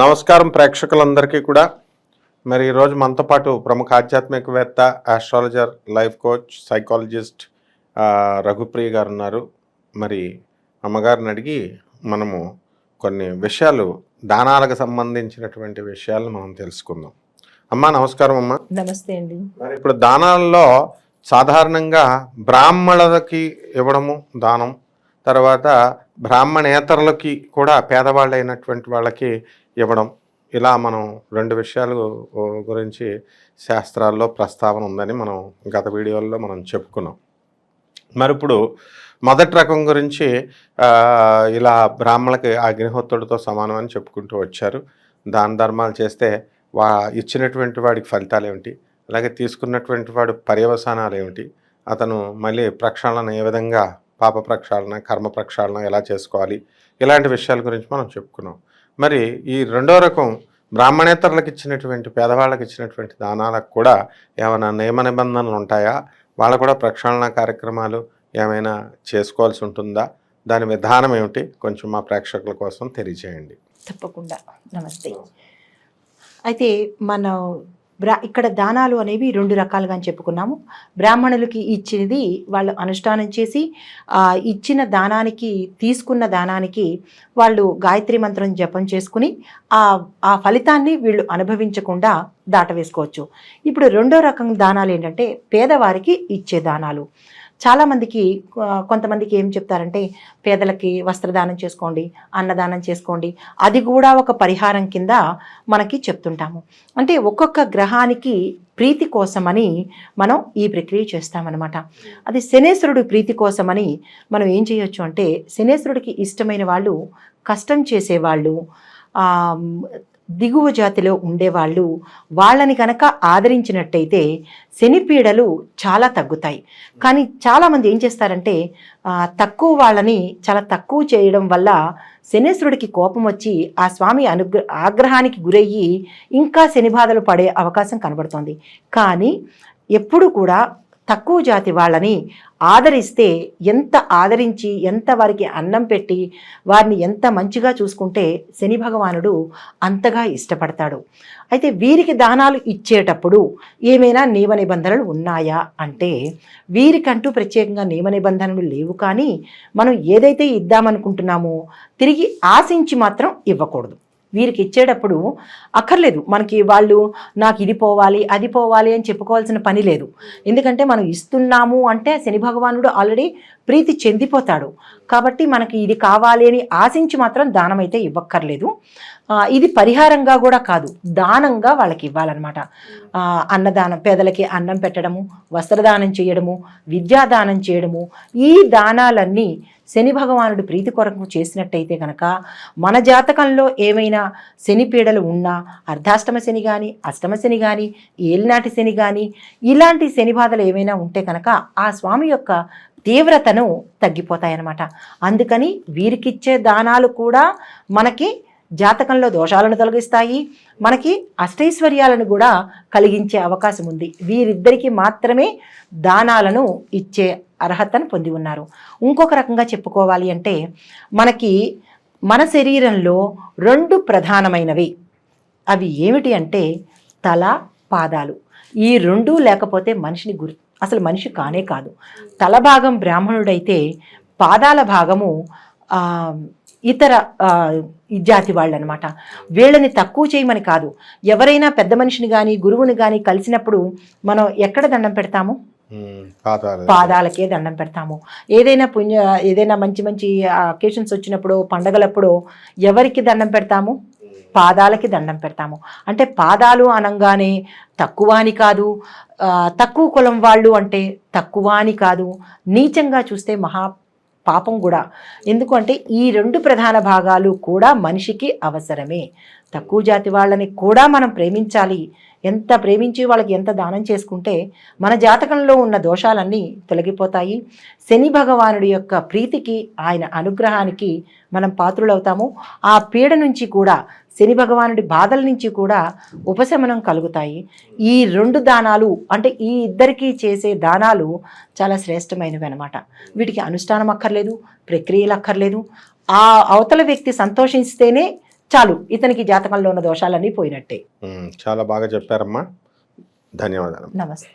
నమస్కారం ప్రేక్షకులందరికీ కూడా. మరి ఈరోజు మనతో పాటు ప్రముఖ ఆధ్యాత్మికవేత్త astrologer life coach psychologist Raghupriya గారు ఉన్నారు. మరి అమ్మగారిని అడిగి మనము కొన్ని విషయాలు దానాలకు సంబంధించినటువంటి విషయాలు మనం తెలుసుకుందాం. అమ్మా నమస్కారం అమ్మా. నమస్తే అండి. మరి ఇప్పుడు దానాల్లో సాధారణంగా బ్రాహ్మణులకి ఇవ్వడము దానం తర్వాత బ్రాహ్మణేతరులకి కూడా పేదవాళ్ళైనటువంటి వాళ్ళకి ఇవ్వడం. ఇలా మనం రెండు విషయాలు గురించి శాస్త్రాల్లో ప్రస్తావన ఉందని మనం గత వీడియోల్లో మనం చెప్పుకున్నాం. మరి ఇప్పుడు మొదటి రకం గురించి ఇలా బ్రాహ్మణులకి అగ్నిహోత్రుడితో సమానం అని చెప్పుకుంటూ వచ్చారు. దాన ధర్మాలు చేస్తే వా ఇచ్చినటువంటి వాడికి ఫలితాలు ఏమిటి? అలాగే తీసుకున్నటువంటి వాడు పర్యవసానాలు ఏమిటి? అతను మళ్ళీ ప్రక్షాళన ఏ విధంగా పాప ప్రక్షాళన కర్మ ప్రక్షాళన ఎలా చేసుకోవాలి? ఇలాంటి విషయాల గురించి మనం చెప్పుకున్నాం. మరి ఈ రెండో రకం బ్రాహ్మణేతరులకు ఇచ్చినటువంటి పేదవాళ్ళకి ఇచ్చినటువంటి దానాలకు కూడా ఏమైనా నియమ నిబంధనలు ఉంటాయా? వాళ్ళు కూడా ప్రక్షాళన కార్యక్రమాలు ఏమైనా చేసుకోవాల్సి ఉంటుందా? దాని విధానం ఏమిటి? కొంచెం మా ప్రేక్షకుల కోసం తెలియజేయండి. తప్పకుండా. నమస్తే. అయితే మనం బ్రా ఇక్కడ దానాలు అనేవి రెండు రకాలుగా అని చెప్పుకున్నాము. బ్రాహ్మణులకి ఇచ్చినది వాళ్ళు అనుష్ఠానం చేసి ఇచ్చిన దానానికి తీసుకున్న దానానికి వాళ్ళు గాయత్రి మంత్రం జపం చేసుకుని ఆ ఆ ఫలితాన్ని వీళ్ళు అనుభవించకుండా దాటవేసుకోవచ్చు. ఇప్పుడు రెండో రకం దానాలు ఏంటంటే పేదవారికి ఇచ్చే దానాలు. చాలామందికి కొంతమందికి ఏం చెప్తారంటే పేదలకి వస్త్రదానం చేసుకోండి అన్నదానం చేసుకోండి అది కూడా ఒక పరిహారం కింద మనకి చెప్తుంటాము. అంటే ఒక్కొక్క గ్రహానికి ప్రీతి కోసమని మనం ఈ ప్రక్రియ చేస్తామన్నమాట. అది శనేశ్వరుడు ప్రీతి కోసమని మనం ఏం చేయొచ్చు అంటే శనేశ్వరుడికి ఇష్టమైన వాళ్ళు కష్టం చేసేవాళ్ళు దిగువ జాతిలో ఉండేవాళ్ళు వాళ్ళని కనుక ఆదరించినట్టయితే శనిపీడలు చాలా తగ్గుతాయి. కానీ చాలామంది ఏం చేస్తారంటే తక్కువ వాళ్ళని చాలా తక్కువ చేయడం వల్ల శనేశ్వరుడికి కోపం వచ్చి ఆ స్వామి అనుగ్ర ఆగ్రహానికి గురయ్యి ఇంకా శని బాధలు పడే అవకాశం కనబడుతోంది. కానీ ఎప్పుడు కూడా తక్కువ జాతి వాళ్ళని ఆదరిస్తే ఎంత ఆదరించి ఎంత వారికి అన్నం పెట్టి వారిని ఎంత మంచిగా చూసుకుంటే శని భగవానుడు అంతగా ఇష్టపడతాడు. అయితే వీరికి దానాలు ఇచ్చేటప్పుడు ఏమైనా నియమ నిబంధనలు ఉన్నాయా అంటే వీరికంటూ ప్రత్యేకంగా నియమ నిబంధనలు లేవు కానీ మనం ఏదైతే ఇద్దామనుకుంటున్నామో తిరిగి ఆశించి మాత్రం ఇవ్వకూడదు. వీరికి ఇచ్చేటప్పుడు అక్కర్లేదు. మనకి వాళ్ళు నాకు ఇది పోవాలి అది పోవాలి అని చెప్పుకోవాల్సిన పని లేదు. ఎందుకంటే మనం ఇస్తున్నాము అంటే శని భగవానుడు ఆల్రెడీ ప్రీతి చెందిపోతాడు. కాబట్టి మనకి ఇది కావాలి అని ఆశించి మాత్రం దానం అయితే ఇవ్వక్కర్లేదు ఇది పరిహారంగా కూడా కాదు. దానంగా వాళ్ళకి ఇవ్వాలన్నమాట. అన్నదానం పేదలకి అన్నం పెట్టడము వస్త్రదానం చేయడము విద్యాదానం చేయడము ఈ దానాలన్నీ శని భగవానుడు ప్రీతి కొరకు చేసినట్టయితే కనుక మన జాతకంలో ఏమైనా శని పీడలు ఉన్నా అర్ధాష్టమ శని కానీ అష్టమ శని కానీ ఏలినాటి శని కానీ ఇలాంటి శని బాధలు ఏమైనా ఉంటే కనుక ఆ స్వామి యొక్క తీవ్రతను తగ్గిపోతాయన్నమాట. అందుకని వీరికిచ్చే దానాలు కూడా మనకి జాతకంలో దోషాలను తొలగిస్తాయి. మనకి అష్టైశ్వర్యాలను కూడా కలిగించే అవకాశం ఉంది. వీరిద్దరికీ మాత్రమే దానాలను ఇచ్చే అర్హతను పొంది ఉన్నారు. ఇంకొక రకంగా చెప్పుకోవాలి అంటే మనకి మన శరీరంలో రెండు ప్రధానమైనవి. అవి ఏమిటి అంటే తల పాదాలు. ఈ రెండూ లేకపోతే మనిషిని గుర్ అసలు మనిషి కానే కాదు. తల భాగం బ్రాహ్మణుడైతే పాదాల భాగము ఇతర జాతి వాళ్ళు అనమాట వీళ్ళని తక్కువ చేయమని కాదు. ఎవరైనా పెద్ద మనిషిని కానీ గురువుని కానీ కలిసినప్పుడు మనం ఎక్కడ దండం పెడతాము? పాదాలకే దండం పెడతాము. ఏదైనా పుణ్య ఏదైనా మంచి మంచి అకేషన్స్ వచ్చినప్పుడు పండగలప్పుడు ఎవరికి దండం పెడతాము? పాదాలకి దండం పెడతాము. అంటే పాదాలు అనగానే తక్కువ అని కాదు తక్కువ కులం వాళ్ళు అంటే తక్కువ అని కాదు. నీచంగా చూస్తే మహా పాపం కూడా. ఎందుకంటే ఈ రెండు ప్రధాన భాగాలు కూడా మనిషికి అవసరమే. తక్కువ జాతి వాళ్ళని కూడా మనం ప్రేమించాలి. ఎంత ప్రేమించి వాళ్ళకి ఎంత దానం చేసుకుంటే మన జాతకంలో ఉన్న దోషాలన్నీ తొలగిపోతాయి. శని భగవానుడి యొక్క ప్రీతికి ఆయన అనుగ్రహానికి మనం పాత్రులవుతాము. ఆ పీడ నుంచి కూడా శని భగవానుడి బాధల నుంచి కూడా ఉపశమనం కలుగుతాయి. ఈ రెండు దానాలు అంటే ఈ ఇద్దరికీ చేసే దానాలు చాలా శ్రేష్టమైనవి అనమాట వీటికి అనుష్ఠానం అక్కర్లేదు ప్రక్రియలు అక్కర్లేదు. ఆ అవతల వ్యక్తి సంతోషిస్తేనే చాలు ఇతనికి జాతకంలో ఉన్న దోషాలన్నీ పోయినట్టే. చాలా బాగా చెప్పారమ్మా. ధన్యవాదాలు. నమస్తే.